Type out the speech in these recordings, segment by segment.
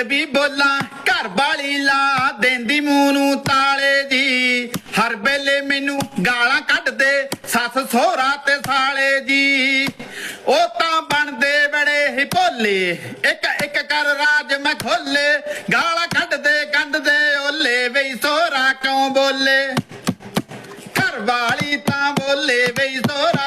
ਜਦ ਵੀ ਬੋਲਾਂ, ਘਰ ਵਾਲੀ ਲਾ ਦੇਂਦੀ ਮੂੰਹ ਨੂੰ ਤਾਲੇ ਜੀ ਹਰ ਵੇਲੇ ਮੈਨੂੰ ਗਾਲਾਂ ਕੱਢਦੇ ਸੱਸ ਸਹੁਰਾ ਤੇ ਸਾਲੇ ਜੀ। ਉਹ ਤਾਂ ਬਣਦੇ ਬੜੇ ਹੀ ਭੋਲੇ। ਇੱਕ ਇੱਕ ਕਰ ਰਾਜ ਮੈਂ ਖੋਲੇ। ਗਾਲਾਂ ਕੱਢਦੇ ਕੰਢਦੇ ਓਲੇ ਬਈ ਸੋਹਰਾ ਕਿਉਂ ਬੋਲੇ? ਘਰ ਵਾਲੀ ਤਾਂ ਬੋਲੇ ਬਈ ਸੋਹਰਾ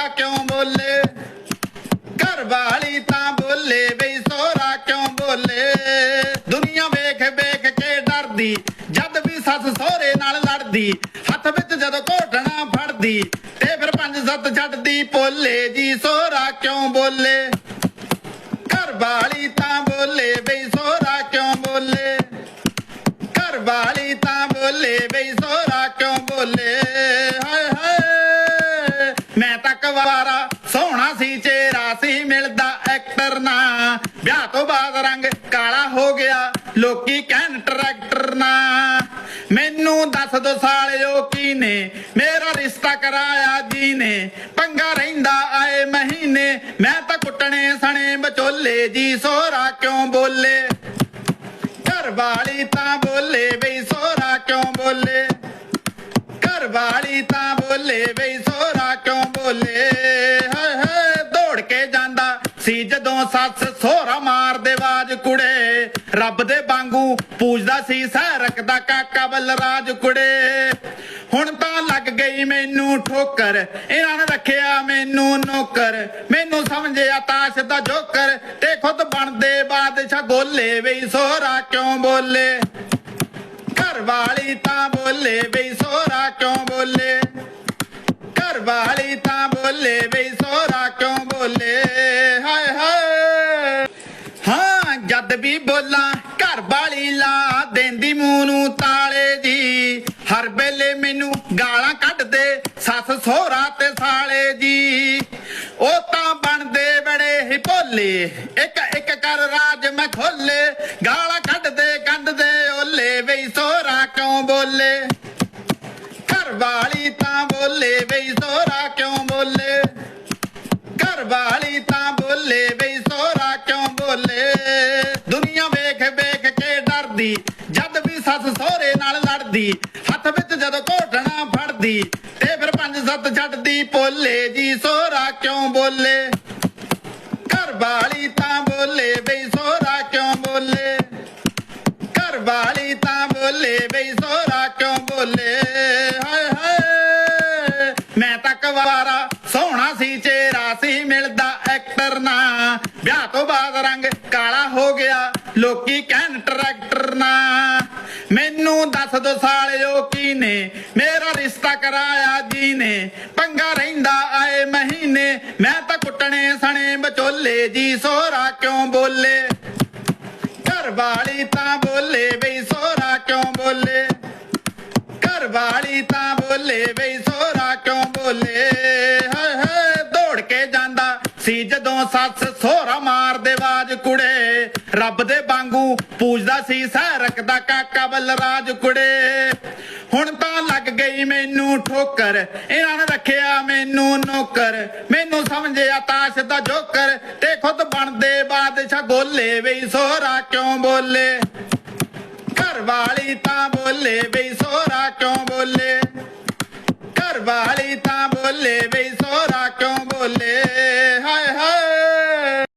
ਸੱਸ ਸਹੁਰੇ ਨਾਲ ਲੜਦੀ, ਹੱਥ ਵਿੱਚ ਜਦੋਂ ਘੋਟਣਾ ਫੜਦੀ, ਤੇ ਫਿਰ ਪੰਜ ਸੱਤ ਛੱਡਦੀ ਪੋਲੇ ਜੀ ਸੋਹਰਾ ਕਿਉਂ ਬੋਲੇ? ਘਰ ਵਾਲੀ ਤਾਂ ਬੋਲੇ ਬਈ ਸੋਹਰਾ ਕਿਉਂ ਬੋਲੇ? ਘਰ ਵਾਲੀ ਤਾਂ ਬੋਲੇ ਬਈ ਸੋਹਰਾ ਕਿਉਂ ਬੋਲੇ? ਹਾਏ ਹਾਏ, ਮੈਂ ਤਾਂ ਕਵਾਰਾ ਸੋਹਣਾ ਸੀ, ਚਿਹਰਾ ਸੀ, ਮਿਲਦਾ ਐਕਟਰ ਨਾ। ਵਿਆਹ ਤੋਂ ਬਾਅਦ ਰੰਗ ਕਾਲਾ ਹੋ ਗਿਆ, ਲੋਕੀ ਕਹਿਣ ਟਰੈਕਟਰ ਨਾ। ਮੈਨੂੰ ਦੱਸ ਦੋ ਸਾਲਿਓ ਕੀ ਨੇ ਮੇਰਾ ਰਿਸ਼ਤਾ ਕਰਾਇਆ ਜੀ ਨੇ ਪੰਗਾ ਰਹਿੰਦਾ ਆਏ ਮਹੀਨੇ? ਮੈਂ ਤਾਂ ਕੁੱਟਣੇ ਸਣੇ ਬਚੋਲੇ ਜੀ, ਸੋਹਰਾ ਕਿਉਂ ਬੋਲੇ? ਘਰ ਵਾਲੀ ਤਾਂ ਬੋਲੇ ਬਈ, ਸੋਹਰਾ ਕਿਉਂ ਬੋਲੇ? ਘਰ ਵਾਲੀ ਤਾਂ ਬੋਲੇ ਬਈ, ਸੋਹਰਾ ਕਿਉਂ ਬੋਲੇ? ਹਾਏ ਹਾਏ, ਦੌੜ ਕੇ ਜਾਂਦਾ ਸੀ ਜਦੋਂ ਸੱਸ ਸੋਹਰਾ ਮਾਰਦੇ ਬਾਜ ਕੁੜੇ। ਰੱਬ ਦੇ ਵਾਂਗੂ ਪੂਜਦਾ ਸੀ ਸਹਿ ਰੱਖਦਾ ਕਾਕਾ ਬਲਰਾਜ ਕੁੜੇ। ਹੁਣ ਤਾਂ ਲੱਗ ਗਈ ਮੈਨੂੰ ਠੋਕਰ ਇਹਨਾਂ ਨੇ ਰੱਖਿਆ ਮੈਨੂੰ ਨੌਕਰ। ਮੈਨੂੰ ਸਮਝਿਆ ਤਾਸ਼ ਦਾ ਜੋਕਰ ਤੇ ਖੁਦ ਬਣਦੇ ਬਾਦਸ਼ਾਹ ਗੋਲੇ ਬਈ ਸੋਹਰਾ ਕਿਉਂ ਬੋਲੇ? ਘਰ ਵਾਲੀ ਤਾਂ ਬੋਲੇ ਬਈ ਸੋਹਰਾ ਕਿਉਂ ਬੋਲੇ? ਘਰ ਵਾਲੀ ਤਾਂ ਬੋਲੇ ਬਈ ਜਦ ਵੀ ਬੋਲਾਂ, ਘਰ ਵਾਲੀ ਲਾ ਦੇਂਦੀ ਮੂੰਹ ਨੂੰ ਤਾਲੇ ਜੀ। ਹਰ ਵੇਲੇ ਮੈਨੂੰ ਗਾਲਾਂ ਕੱਢਦੇ ਸੱਸ ਸੋਹਰਾ ਤੇ ਸਾਲੇ ਜੀ। ਉਹ ਤਾਂ ਬਣਦੇ ਬੜੇ ਹੀ ਭੋਲੇ। ਇੱਕ ਇੱਕ ਕਰ ਰਾਜ ਮੈਂ ਖੋਲੇ। ਗਾਲਾਂ ਕੱਢਦੇ ਕੰਢਦੇ ਓਲੇ ਬਈ ਸੋਹਰਾ ਕਿਉਂ ਬੋਲੇ? ਘਰ ਵਾਲੀ ਤਾਂ ਬੋਲੇ ਬਈ ਸੋਹਰਾ ਕਿਉਂ ਸੱਸ ਸਹੁਰੇ ਨਾਲ ਲੜਦੀ, ਹੱਥ ਵਿੱਚ ਜਦੋਂ ਘੋਟਣਾ ਫੜਦੀ, ਤੇ ਫਿਰ ਪੰਜ ਸੱਤ ਛੱਡਦੀ ਪੋਲੇ ਜੀ ਸੋਹਰਾ ਕਿਉਂ ਬੋਲੇ? ਘਰ ਵਾਲੀ ਤਾਂ ਬੋਲੇ ਬਈ ਸੋਹਰਾ ਕਿਉਂ ਬੋਲੇ? ਘਰ ਵਾਲੀ ਤਾਂ ਬੋਲੇ ਬਈ ਸੋਹਰਾ ਕਿਉਂ ਬੋਲੇ? ਹਾਏ ਹਾਏ, ਮੈਂ ਤਾਂ ਕਵਾਰਾ ਸੋਹਣਾ ਸੀ, ਚਿਹਰਾ ਸੀ, ਮਿਲਦਾ ਐਕਟਰ ਨਾ। ਵਿਆਹ ਤੋਂ ਬਾਅਦ ਰੰਗ ਕਾਲਾ ਹੋ ਗਿਆ, ਲੋਕੀ ਕਹਿਣ ਟਰੈਕਟਰ ਨਾ। ਮੈਨੂੰ ਦੱਸ ਦੋ ਸਾਲਿਓ ਕੀ ਨੇ ਮੇਰਾ ਰਿਸ਼ਤਾ ਕਰਾਇਆ ਜੀ ਨੇ ਪੰਗਾ ਰਹਿੰਦਾ ਆਏ ਮਹੀਨੇ? ਮੈਂ ਤਾਂ ਕੁੱਟਣੇ ਸਣੇ ਬਚੋਲੇ ਜੀ, ਸੋਹਰਾ ਕਿਉਂ ਬੋਲੇ? ਘਰ ਵਾਲੀ ਤਾਂ ਬੋਲੇ ਬਈ, ਸੋਹਰਾ ਕਿਉਂ ਬੋਲੇ? ਘਰ ਵਾਲੀ ਤਾਂ ਬੋਲੇ ਬਈ, ਸੋਹਰਾ ਕਿਉਂ ਬੋਲੇ? ਹਾਏ ਹਾਏ, ਦੌੜ ਕੇ ਜਾਂਦਾ ਸੀ ਜਦੋਂ ਸੱਸ ਸੋਹਰਾ ਮਾਰਦੇ ਬਾਜ ਕੁੜੇ। ਰੱਬ ਦੇ ਵਾਂਗੂ ਪੂਜਦਾ ਸੀ ਸਹਿ ਰੱਖਦਾ ਕਾਕਾ ਬਲਰਾਜ ਕੁੜੇ। ਹੁਣ ਤਾਂ ਲੱਗ ਗਈ ਮੈਨੂੰ ਠੋਕਰ ਇਹਨਾਂ ਨੇ ਰੱਖਿਆ ਮੈਨੂੰ ਨੌਕਰ। ਮੈਨੂੰ ਸਮਝਿਆ ਤਾਸ਼ ਦਾ ਜੋਕਰ ਤੇ ਖੁਦ ਬਣਦੇ ਬਾਦਸ਼ਾਹ ਗੋਲੇ ਬਈ ਸੋਹਰਾ ਕਿਉਂ ਬੋਲੇ? ਘਰ ਵਾਲੀ ਤਾਂ ਬੋਲੇ ਬਈ ਸੋਹਰਾ ਕਿਉਂ ਬੋਲੇ? ਘਰ ਵਾਲੀ ਤਾਂ ਬੋਲੇ ਬਈ